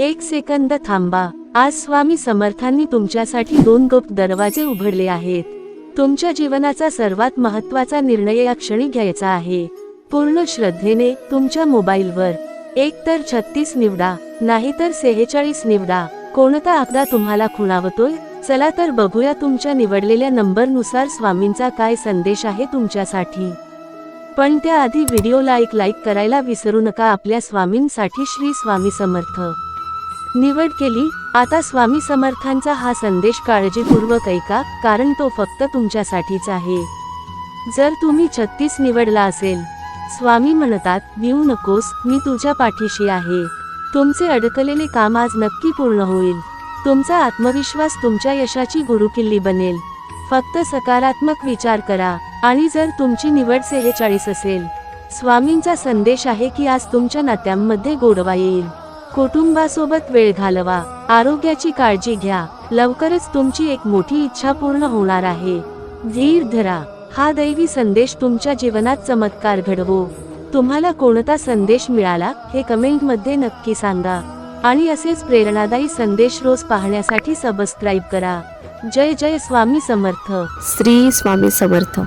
एक सेकंद थांबा. आज स्वामी समर्थांनी तुमच्यासाठी दोन गुप्त दरवाजे उघडले आहेत. तुमच्या जीवनाचा सर्वात महत्त्वाचा निर्णय या क्षणी घ्यायचा आहे. पूर्ण श्रद्धेने तुमच्या मोबाईलवर. एक तर छत्तीस निवडा नाहीतर सेहेचाळीस निवडा. कोणता आकडा तुम्हाला खुणावतोय? चला तर बघूया तुमच्या निवडलेल्या नंबरनुसार स्वामींचा काय संदेश आहे तुमच्यासाठी. पण त्याआधी व्हिडिओ लाईक लाईक करायला विसरू नका आपल्या स्वामींसाठी श्री स्वामी समर्थ. निवड केली. आता स्वामी समर्थांचा हा संदेश काळजीपूर्वक ऐका कारण तो फक्त तुमच्यासाठीच आहे. जर तुम्ही छत्तीस निवडला असेल. स्वामी म्हणतात भिऊ नकोस मी तुझ्या पाठीशी आहे. तुमचे अडकलेले काम आज नक्की पूर्ण होईल. तुमचा आत्मविश्वास तुमच्या यशाची गुरुकिल्ली बनेल. फक्त सकारात्मक विचार करा. आणि जर तुमची निवड सेहेचाळीस असेल. स्वामींचा संदेश आहे की आज तुमच्या नात्यांमध्ये गोडवा येईल. कुटुंबासोबत वेळ घालवा. आरोग्याची काळजी घ्या. लवकरच तुमची एक मोठी इच्छा पूर्ण होणार आहे. धीर धरा. हा दैवी संदेश तुमच्या जीवनात चमत्कार घडवो. तुम्हाला कोणता संदेश मिळाला हे कमेंटमध्ये नक्की सांगा. आणि असेच प्रेरणादायी संदेश रोज पाहण्यासाठी सबस्क्राईब करा. जय जय स्वामी समर्थ. श्री स्वामी समर्थ.